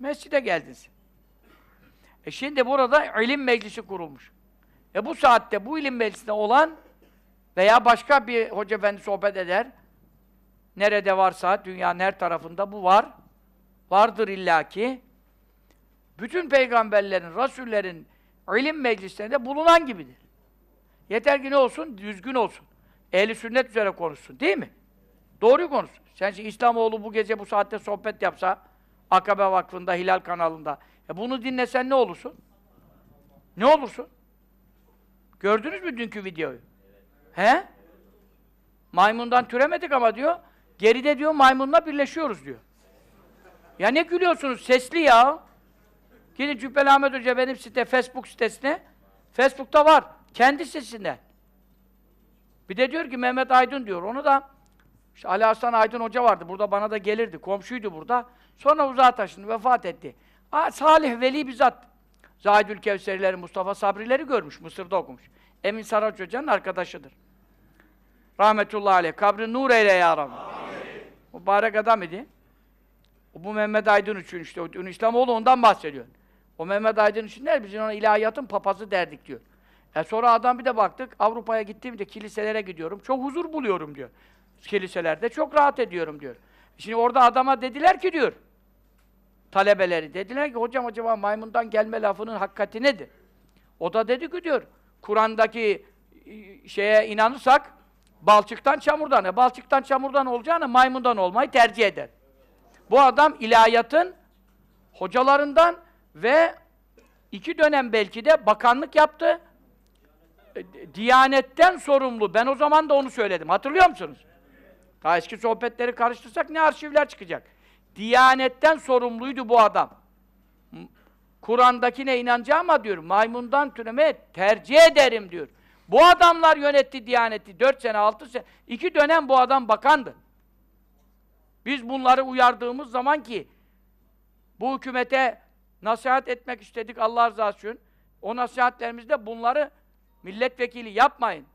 Mescide geldiniz. E şimdi burada ilim meclisi kurulmuş. E bu saatte bu ilim meclisinde olan veya başka bir hoca efendi sohbet eder. Nerede varsa dünyanın her tarafında bu var. Vardır illaki. Bütün peygamberlerin, rasullerin ilim meclislerinde bulunan gibidir. Yeter ki ne olsun? Düzgün olsun. Ehli sünnet üzere konuşsun. Değil mi? Doğruyu konuşsun. Sen şimdi İslamoğlu bu gece bu saatte sohbet yapsa Akabe Vakfı'nda, Hilal kanalında. E bunu dinlesen ne olursun? Ne olursun? Gördünüz mü dünkü videoyu? He? Maymundan türemedik ama diyor. Geride diyor maymunla birleşiyoruz diyor. Ya ne gülüyorsunuz? Sesli ya. Gidin Cübbeli Ahmet Hoca benim site, Facebook sitesine. Facebook'ta var. Kendi sitesinden. Bir de diyor ki Mehmet Aydın diyor. Onu da işte Ali Hasan Aydın Hoca vardı. Burada bana da gelirdi. Komşuydu burada. Sonra uzağa taşındı. Vefat etti. Aa, Salih Veli bizzat. Zahidül Kevserileri, Mustafa Sabrileri görmüş. Mısır'da okumuş. Emin Saraç Hoca'nın arkadaşıdır. Rahmetullahi aleyh. Kabri nur eyle ya Rabbi. Mübarek adam idi. Bu Mehmet Aydın için işte. O İslamoğlu ondan bahsediyor. O Mehmet Aydın için der, biz ona ilahiyatın papazı derdik diyor. E sonra adam bir de baktık, Avrupa'ya gittiğimde kiliselere gidiyorum, çok huzur buluyorum diyor. Kiliselerde çok rahat ediyorum diyor. Şimdi orada adama dediler ki diyor, talebeleri dediler ki hocam acaba maymundan gelme lafının hakikati nedir? O da dedi ki diyor, Kur'an'daki e, şeye inanırsak balçıktan çamurdan, e, balçıktan çamurdan olacağına maymundan olmayı tercih eder. Bu adam ilahiyatın hocalarından ve iki dönem belki de bakanlık yaptı. E, Diyanetten sorumlu. Ben o zaman da onu söyledim. Hatırlıyor musunuz? Daha eski sohbetleri karıştırsak ne arşivler çıkacak. Diyanetten sorumluydu bu adam. Kur'an'dakine inanacağım ama diyor, maymundan türeme tercih ederim diyor. Bu adamlar yönetti Diyaneti. Dört sene, altı sene. iki dönem bu adam bakandı. Biz bunları uyardığımız zaman ki bu hükümete nasihat etmek istedik Allah rızası için. O nasihatlerimizde bunları milletvekili yapmayın.